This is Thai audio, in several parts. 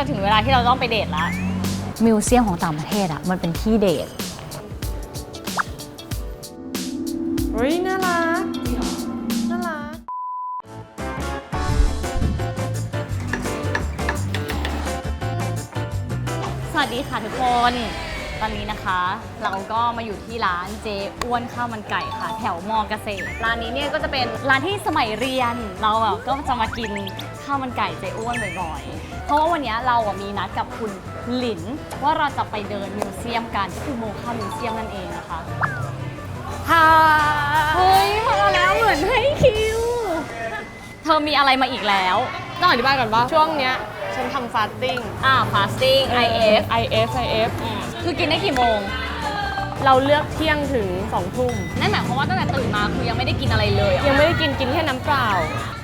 จะถึงเวลาที่เราต้องไปเดทแล้วมิวเซียมของต่างประเทศอะมันเป็นที่เดทเฮ้ยน่ารักน่ารักสวัสดีค่ะทุกคน ตอนนี้นะคะ เราก็มาอยู่ที่ร้านเจอ้วนข้าวมันไก่ค่ะ แถวมอเกษตรร้านนี้เนี่ยก็จะเป็นร้านที่สมัยเรียนเราอะก็จะมากินข้าวมันไก่เจอ้วนบ่อยๆ เพราะว่าวันนี้เราอะมีนัดกับคุณหลิน ว่าเราจะไปเดินมิวเซียมกันก็คือโมคามิวเซียมนั่นเองนะคะฮ่าเฮ้ยมาแล้วเหมือนให้คิว เธอมีอะไรมาอีกแล้ว ต้องอธิบายก่อนว่าช่วงเนี้ยฉันทำฟาสติ้งอ่า fasting IF IF IF อืมคือกินได้กี่โมง เราเลือกเที่ยงถึง2ทุ่มนั่นหมายความว่าตั้งแต่ตื่นมาคือยังไม่ได้กินอะไรเลยเหรอยังไม่ได้กินกินแค่น้ำเปล่า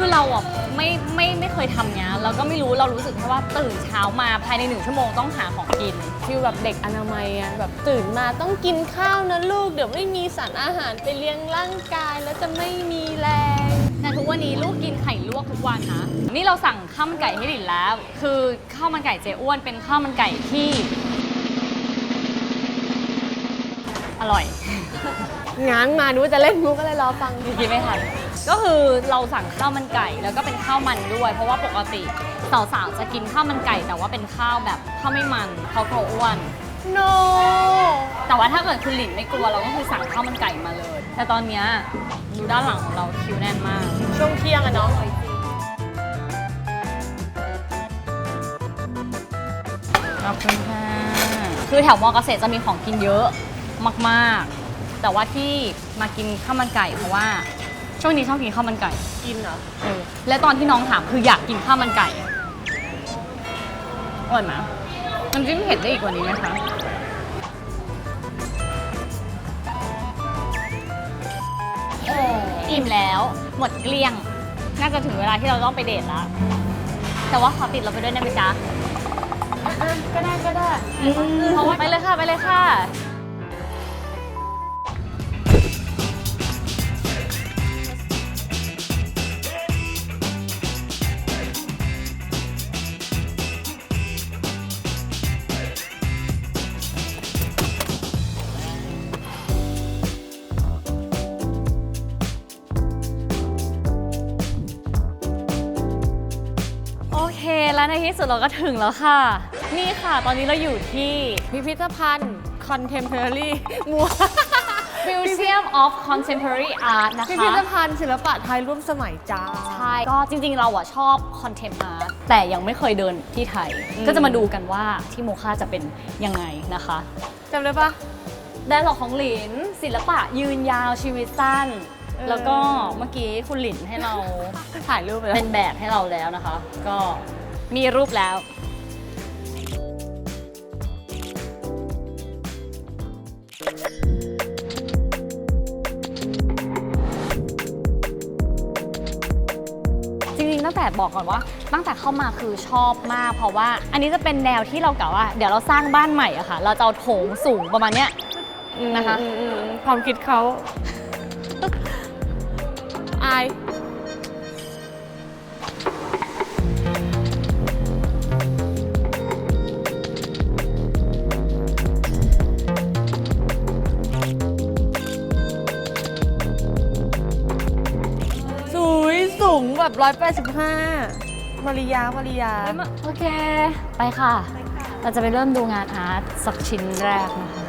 คือเราอะไม่ไม่ไม่เคยทำเนี้ยเราก็ไม่รู้เรารู้สึกแค่ว่าตื่นเช้ามาภายในหนึ่งชั่วโมงต้องหาของกิน ฟิลแบบเด็กอนามัยอะแบบตื่นมาต้องกินข้าวนะลูก เดี๋ยวไม่มีสารอาหารไปเลี้ยงร่างกายแล้วจะไม่มีแรงแต่ทุกวันนี้ลูกกินไข่ลวกทุกวันนะ นี่เราสั่งข้าวมันไก่ให้หลินแล้ว คือข้าวมันไก่เจ๊อ้วนเป็นข้าวมันไก่ที่ อร่อย ง้างมานึกว่าจะเล่นมุกอะไรรอฟังกินไม่ทัน ก็คือเราสั่งข้าวมันไก่ แล้วก็เป็นข้าวมันด้วย เพราะว่าปกติสาวๆจะกินข้าวมันไก่ แต่ว่าเป็นข้าวแบบข้าวไม่มันเขาเขาอ้วนโนแต่ว่าถ้าเกิดคุณหลินไม่กลัวเราก็คือสั่งข้าวมันไก่มาเลย แต่ตอนเนี้ยดูด้านหลังของเราคิวแน่นมาก ช่วงเที่ยงอะเนาะขอบคุณค่ะ คือแถวมอเกษตรจะมีของกินเยอะมาก ๆ แต่ว่าที่มากินข้าวมันไก่เพราะว่า ช่วงนี้ชอบกินข้าวมันไก่ กินเหรอเออ และตอนที่น้องถามคืออยากกินข้าวมันไก่อร่อยไหมน้ำจิ้มเผ็ดได้อีกกว่านี้ไหมคะอิ่มแล้ว หมดเกลี้ยง น่าจะถึงเวลาที่เราต้องไปเดทแล้ว แต่ว่าขอติดเราไปด้วยได้ไหมจ๊ะก็ได้ก็ได้เพราะว่าไปเลยค่ะ ไปเลยค่ะ ในที่สุดเราก็ถึงแล้วค่ะ นี่ค่ะ ตอนนี้เราอยู่ที่พิพิธภัณฑ์ contemporary มัว Museum of Contemporary Art นะพิคะพิธภัณฑ์ศิลปะไทยร่วมสมัยจ้า ใช่ ก็จริงๆ เราอะชอบ Contem Art แต่ยังไม่เคยเดินที่ไทย อืม ก็จะมาดูกันว่าที่โมคาจะเป็นยังไงนะคะ จำได้ปะ แดนหลอกของหลิน ศิลปะยืนยาวชีวิตสั้น เออ แล้วก็เมื่อกี้คุณหลินให้เราถ่ายรูปไปแล้วเป็นแบบให้เราแล้วนะคะ ก็ มีรูปแล้ว จริงๆ ตั้งแต่บอกก่อนว่า ตั้งแต่เข้ามาคือชอบมาก เพราะว่า อันนี้จะเป็นแนวที่เรากะว่า เดี๋ยวเราสร้างบ้านใหม่อะค่ะ เราจะเอาโถงสูงประมาณเนี้ยนะคะ อืมอืมอืมความคิดเขา อาย สูงแบบ185มาริยามาริยา โอเค ไปค่ะ เราจะไปเริ่มดูงานอาร์ตสักชิ้นแรกนะคะ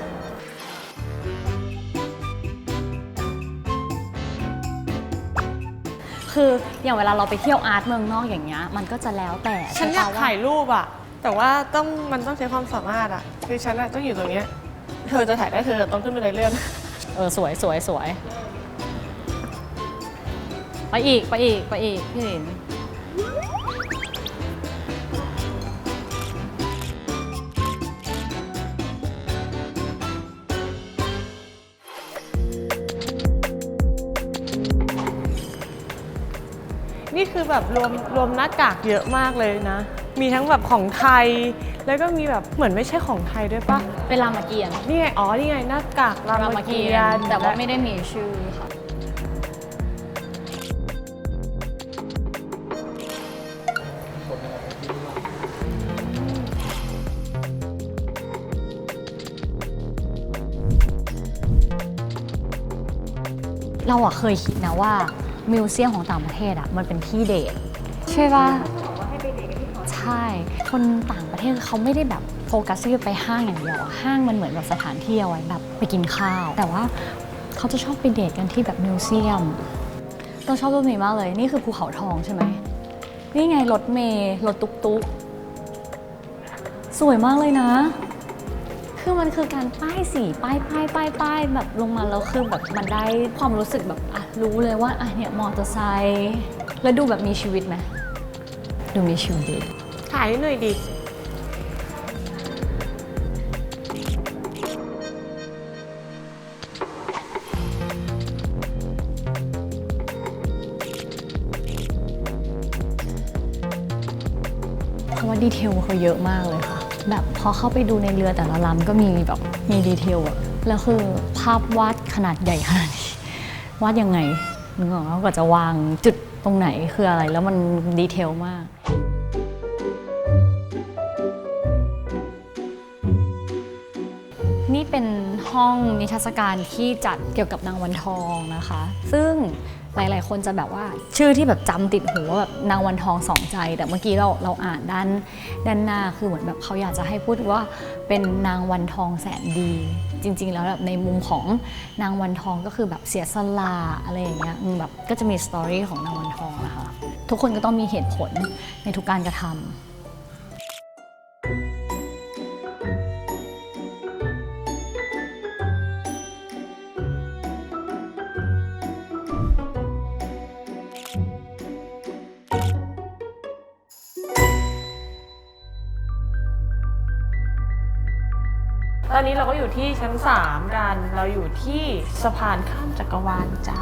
คืออย่างเวลาเราไปเที่ยวอาร์ตเมืองนอกอย่างเงี้ย มันก็จะแล้วแต่ฉันอยากใช่ปะว่ ถ่ายรูปอะแต่ว่าต้องมันต้องใช้ความสามารถอะคือฉันอะต้องอยู่ตรงเนี้ย เธอจะถ่ายได้เธอต้องขึ้นไปเลยเลื่อน เออสวยสวยสวย ไปอีก ไปอีก ไปอีก พี่หลินนี่คือแบบรวมรวมหน้ากากเยอะมากเลยนะ มีทั้งแบบของไทย แล้วก็มีแบบเหมือนไม่ใช่ของไทยด้วยปะเป็นรามเกียรติ์นี่ไง อ๋อ นี่ไงหน้ากากรามเกียรติ์แต่ว่าไม่ได้มีชื่อค่ะ เราอะเคยคิดนะว่ามิวเซียมของต่างประเทศอะมันเป็นที่เดทใช่ปะใช่ คนต่างประเทศเขาไม่ได้แบบโฟกัสที่จะไปห้างอย่างเดียวอะห้างมันเหมือนแบบสถานที่เอาไว้แบบไปกินข้าว แต่ว่าเขาจะชอบไปเดทกันที่แบบมิวเซียมเราชอบรูปนี้มากเลย นี่คือภูเขาทองใช่ไหมนี่ไงรถเมล์รถตุ๊กตุ๊กสวยมากเลยนะ คือมันคือการป้ายสีป้ายป้ายป้ายป้ายแบบลงมาแล้วคือแบบมันได้ความรู้สึกแบบอะรู้เลยว่าอะเนี่ยมอเตอร์ไซค์แล้วดูแบบมีชีวิตไหมดูมีชีวิตถ่ายให้หน่อยดิเพราะว่าดีเทลเขาเยอะมากเลยค่ะ แบบพอเข้าไปดูในเรือแต่ละลำก็มีแบบมีดีเทลอะแล้วคือภาพวาดขนาดใหญ่ขนาดนี้วาดยังไงนึกออกว่าก็จะวางจุดตรงไหนคืออะไรแล้วมันดีเทลมากนี่เป็นห้องนิทรรศการที่จัดเกี่ยวกับนางวันทองนะคะ ซึ่ง หลาย ๆ คนจะแบบว่าชื่อที่แบบจำติดหูว่าแบบนางวันทองสองใจ แต่เมื่อกี้เราเราอ่านด้านด้านหน้าคือเหมือนแบบเขาอยากจะให้พูดว่าเป็นนางวันทองแสนดี จริง ๆ แล้วแบบในมุมของนางวันทองก็คือแบบเสียสละอะไรอย่างเงี้ยแบบก็จะมีสตอรี่ของนางวันทองนะคะทุกคนก็ต้องมีเหตุผลในทุกการกระทำ อนนี้เราก็อยู่ที่ชั้น 3 กัน เราอยู่ที่สะพานข้ามจักรวาลจ้า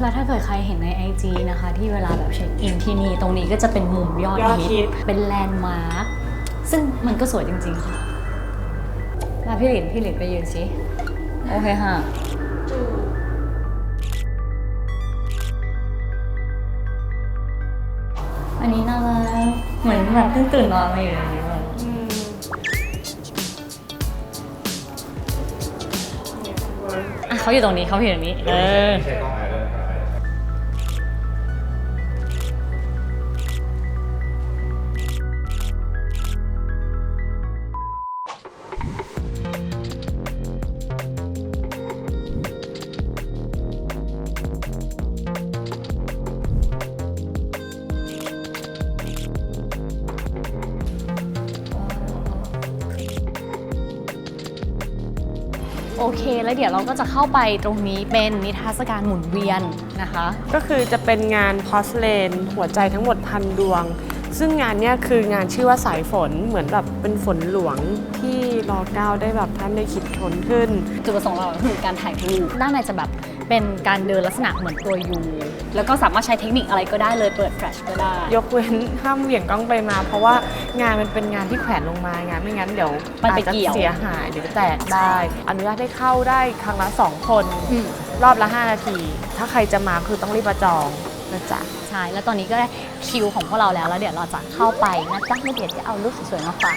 แล้วถ้าเกิดใครเห็นใน IG นะคะ ที่เวลาแบบเช็คอินที่นี่ ตรงนี้ก็จะเป็นมุมยอดยอดฮิฮิต ตเป็นแลนด์มาร์คซึ่งมันก็สวยจริงๆค่ะ มาพี่หลิน พี่หลินไปยืนสิโอเคค่ะ อันนี้น่ารักเหมือนแบบเพิ่งตื่นนอนมาอยู่ในนี้เลย เขาอยู่ตรงนี้เขาอยู่ตรงนี้ เออ โอเค แล้วเดี๋ยวเราก็จะเข้าไปตรงนี้เป็นนิทรรศการหมุนเวียนนะคะ ก็คือจะเป็นงานพอสเลนหัวใจทั้งหมดพันดวง ซึ่งงานเนี้ยคืองานชื่อว่าสายฝนเหมือนแบบเป็นฝนหลวงที่รอเก้าได้แบบท่านได้คิดค้นขึ้น จุดประสงค์เราคือการถ่ายรูปด้านในจะแบบ เป็นการเดินลักษณะเหมือนตัวยูแล้วก็สามารถใช้เทคนิคอะไรก็ได้เลยเปิดแฟลชก็ได้ ยกเว้นห้ามเหวี่ยงกล้องไปมา เพราะว่างานมันเป็นงานที่แขวนลงมางานไม่งั้นเดี๋ยวมันอาไปจจะเกี่ยว เสียหายหรือแตกได้ อนุญาตให้เข้าได้ครั้งละ2คน อืมรอบละ 5 นาที ถ้าใครจะมาคือต้องรีบมาจองนะจ๊ะ ใช่แล้วตอนนี้ก็ได้คิวของพวกเราแล้วแล้วเดี๋ยวเราจะเข้าไปนะจ๊ะแล้วเดี๋ยวจะเอารูปสวยๆมาฝาก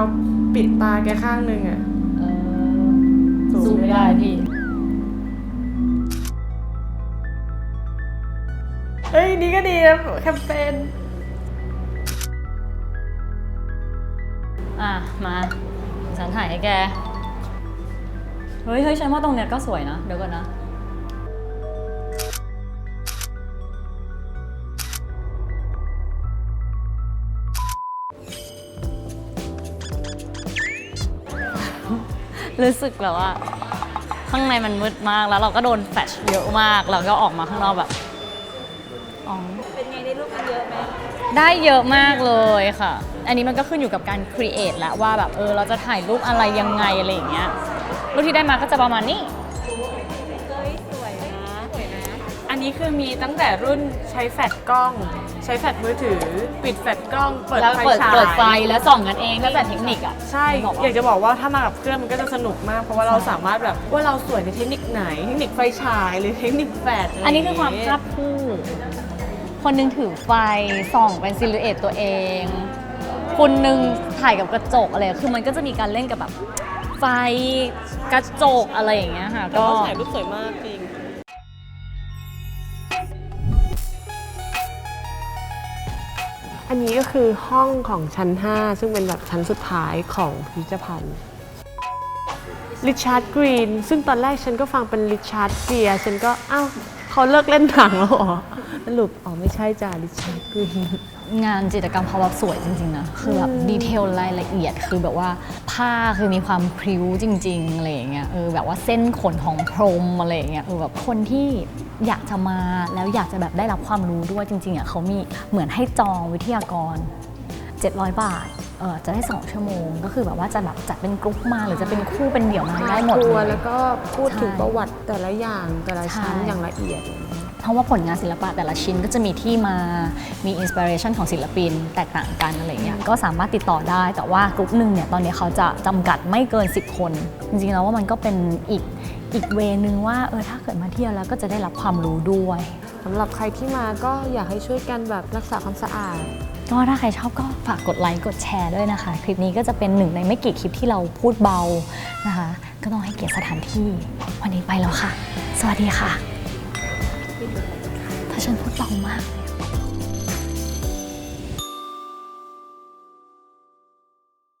าวปิดตาแกข้างหนึ่งอะเออซูมไม่ได้พี่ เฮ้ยนี่ก็ดีนะแคมเปญอะ มาฉันถ่ายให้แก เฮ้ยเฮ้ยฉันว่าตรงเนี้ยก็สวยนะ เดี๋ยวก่อนนะ รู้สึกแบบว่า ข้างในมันมืดมากแล้วเราก็โดนแฟลชเยอะมากแล้วก็ออกมาข้างนอกแบบอ๋อเป็นไงได้รูปมันเยอะไหมได้เยอะมากเลยค่ะ อันนี้มันก็ขึ้นอยู่กับการครีเอทแล้วว่าแบบเออเราจะถ่ายรูปอะไรยังไงอะไรอย่างเงี้ยรูปที่ได้มาก็จะประมาณนี้ นี้คือมีตั้งแต่รุ่นใช้แฟลชกล้อง ใช้แฟลชมือถือ ปิดแฟลชกล้อง เปิดแล้วไฟเปิดฉาย เปิดไฟแล้วส่องกันเองแล้วแต่เทคนิคอะใช่ บอกว่า อยากจะบอกว่าถ้ามากับเครื่องมันก็จะสนุกมาก เพราะว่าเราสามารถแบบว่าเราสวยในเทคนิคไหน เทคนิคไฟฉายหรือเทคนิคแฟลชอันนี้คือความภาพคู่ คนหนึงถือไฟส่องเป็นซิลูเอตตัวเอง คนหนึงถ่ายกับกระจกอะไร คือมันก็จะมีการเล่นกับแบบไฟกระจกอะไรอย่างเงี้ยค่ะ ก็ก็ถ่ายรูปสวยมากจริง อันนี้ก็คือห้องของชั้น 5 ซึ่งเป็นแบบชั้นสุดท้ายของพิพิธภัณฑ์ริชาร์ดกรีนซึ่งตอนแรกฉันก็ฟังเป็นริชาร์ดเกียร์ฉันก็อ้าวเขาเลิกเล่นหนังแล้วเหรอสรุปอ๋อไม่ใช่จ้าริชาร์ดกรีนงานจิตรกรรมเขาแบบสวยจริง ๆ นะ คือแบบดีเทลรายละเอียดคือแบบว่าผ้าคือมีความพริ้วจริง ๆ อะไรอย่างเงี้ยเออแบบว่าเส้นขนของพรหมอะไรอย่างเงี้ยเออแบบคนที่ อยากจะมาแล้วอยากจะแบบได้รับความรู้ด้วยจริงๆอะเขามีเหมือนให้จองวิทยากร 700 บาทเออจะได้ 2 ชั่วโมง ก็คือแบบว่าจะแบบจัดเป็นกรุ๊ปมาหรือจะเป็นคู่เป็นเดี่ยวมาได้หมดทัวเลร์ยแล้วก็พูดถึงใช่ประวัติแต่ละอย่างแต่ละชั้นใช่อย่างละเอียดเพราะว่าผลงานศิลปะแต่ละชิ้นก็จะมีที่มา มีอินสปิเรชันของศิลปินแตกต่างกันอะไรเงี้ย ก็สามารถติดต่อได้ แต่ว่ากลุ่มหนึ่งเนี่ยตอนนี้เขาจะจำกัดไม่เกิน 10 คน จริงๆแล้วว่ามันก็เป็นอีก อีกเวนึงว่าเออถ้าเกิดมาเที่ยวแล้วก็จะได้รับความรู้ด้วยสำหรับใครที่มาก็อยากให้ช่วยกันแบบรักษาความสะอาด ก็ถ้าใครชอบก็ฝากกดไลค์กดแชร์ด้วยนะคะ คลิปนี้ก็จะเป็นหนึ่งในไม่กี่คลิปที่เราพูดเบานะคะ ก็ต้องให้เกียรติสถานที่ วันนี้ไปแล้วค่ะ สวัสดีค่ะถ้าฉันพูดเบามาก